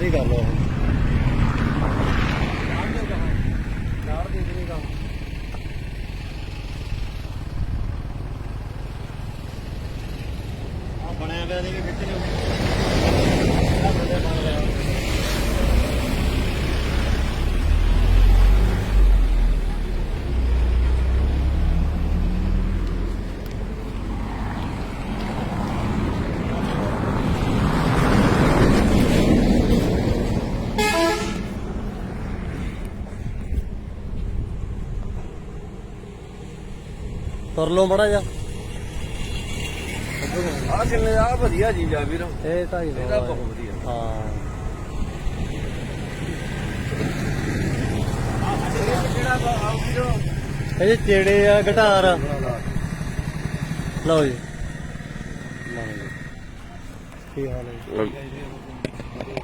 ਸਾਰੀ ਗੱਲ ਲਓ ਯਾਰ ਦੇ ਦੇਗਾ ਆ ਬਣਿਆ ਪਿਆ ਨਹੀਂ ਵਿੱਚ ਨੂੰ ਤੁਰ ਲਓ ਮੜਾ ਜਾ ਆ ਕਿੰਨੇ ਆ ਵਧੀਆ ਚੀਜ਼ ਆ ਵੀਰ। ਇਹ ਤਾਂ ਹੀ ਇਹਦਾ ਬਹੁਤ ਵਧੀਆ। ਹਾਂ। ਜਿਹੜਾ ਆ ਵੀਰ ਇਹ ਚੇੜੇ ਆ ਘਟਾਰ ਲਓ ਜੀ। ਲਓ ਜੀ। ਕੀ ਹਾਲ ਹੈ?